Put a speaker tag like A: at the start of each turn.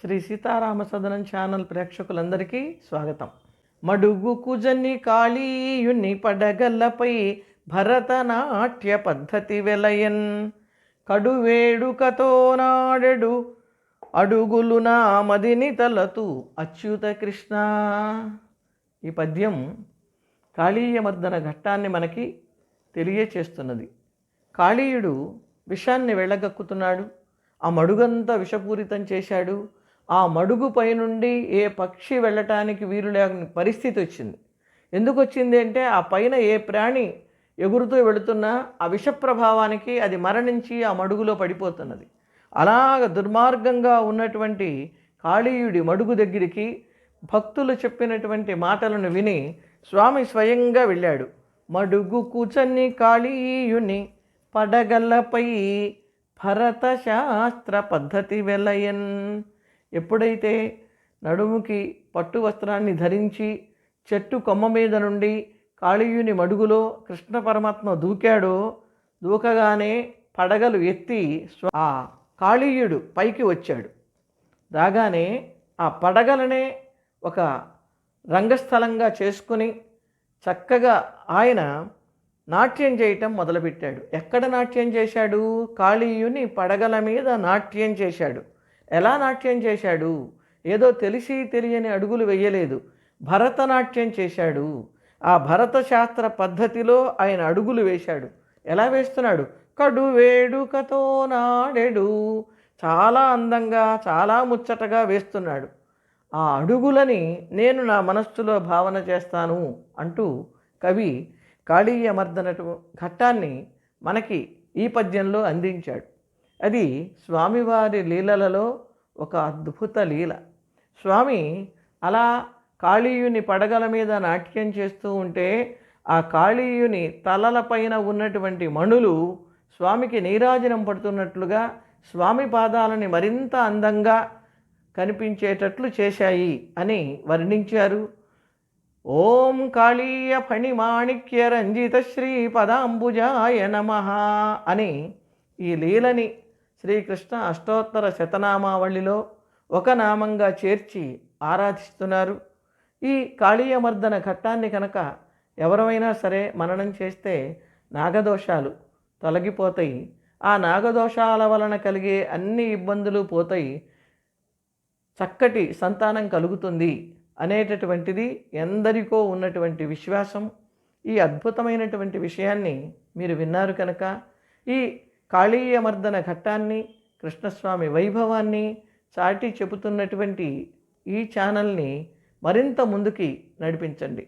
A: Shri Sitarama సదనం channel ప్రేక్షకులందరికీ స్వాగతం. మడుగు కుజని కాళీయుని పడగల్లపై భరతనాట్య పద్ధతి వెలయన్. కడువేడుకతో నాడెడు అడుగులు నా మదిని తలతు అచ్యుత కృష్ణ. ఈ పద్యం కాళీయమర్దన ఘట్టాన్ని మనకి తెలియచేస్తున్నది. కాళీయుడు విషాన్ని వెళ్ళగక్కుతున్నాడు ఆ మడుగంతా విషపూరితం చేశాడు. ఆ మడుగు పైనుండి ఏ పక్షి వెళ్ళటానికి వీలు లేని పరిస్థితి వచ్చింది. ఎందుకు వచ్చింది అంటే ఆ పైన ఏ ప్రాణి ఎగురుతూ వెళుతున్నా ఆ విష ప్రభావానికి అది మరణించి ఆ మడుగులో పడిపోతున్నది. అలాగ దుర్మార్గంగా ఉన్నటువంటి కాళీయుడి మడుగు దగ్గరికి భక్తులు చెప్పినటువంటి మాటలను విని స్వామి స్వయంగా వెళ్ళాడు. మడుగు కూచని కాళీయుని పడగల్లపై భరత శాస్త్ర పద్ధతి వెలయన్ ఎప్పుడైతే నడుముకి పట్టు వస్త్రాన్ని ధరించి చెట్టు కొమ్మ మీద నుండి కాళీయుని మడుగులో కృష్ణ పరమాత్మ దూకాడో దూకగానే పడగలు ఎత్తి ఆ కాళీయుడు పైకి వచ్చాడు. రాగానే ఆ పడగలనే ఒక రంగస్థలంగా చేసుకుని చక్కగా ఆయన నాట్యం చేయటం మొదలుపెట్టాడు. ఎక్కడ నాట్యం చేశాడు? కాళీయుని పడగల మీద నాట్యం చేశాడు. ఎలా నాట్యం చేశాడు? ఏదో తెలిసి తెలియని అడుగులు వేయలేదు. భరతనాట్యం చేశాడు. ఆ భరత శాస్త్ర పద్ధతిలో ఆయన అడుగులు వేశాడు. ఎలా వేస్తున్నాడు? కడు వేడుకతో నాడెడు. చాలా అందంగా చాలా ముచ్చటగా వేస్తున్నాడు. ఆ అడుగులని నేను నా మనస్సులో భావన చేస్తాను అంటూ కవి కాళీయమర్దనటు ఘట్టాన్ని మనకి ఈ పద్యంలో అందించాడు. అది స్వామివారి లీలలలో ఒక అద్భుత లీల. స్వామి అలా కాళీయుని పడగల మీద నాట్యం చేస్తూ ఉంటే ఆ కాళీయుని తలలపైన ఉన్నటువంటి మణులు స్వామికి నీరాజనం పడుతున్నట్లుగా స్వామి పాదాలని మరింత అందంగా కనిపించేటట్లు చేశాయి అని వర్ణించారు. ఓం కాళీయ ఫణిమాణిక్య రంజిత శ్రీ పదాంబుజాయ నమ అని ఈ లీలని శ్రీకృష్ణ అష్టోత్తర శతనామావళిలో ఒక నామంగా చేర్చి ఆరాధిస్తున్నారు. ఈ కాళీయమర్దన ఘట్టాన్ని కనుక ఎవరైనా సరే మననం చేస్తే నాగదోషాలు తొలగిపోతాయి. ఆ నాగదోషాల వలన కలిగే అన్ని ఇబ్బందులు పోతాయి. చక్కటి సంతానం కలుగుతుంది అనేటటువంటిది ఎందరికో ఉన్నటువంటి విశ్వాసం. ఈ అద్భుతమైనటువంటి విషయాన్ని మీరు విన్నారు కనుక. ఈ కాళీయమర్దన ఘట్టాన్ని కృష్ణస్వామి వైభవాన్ని చాటి చెబుతున్నటువంటి ఈ ఛానల్ని మరింత ముందుకి నడిపించండి.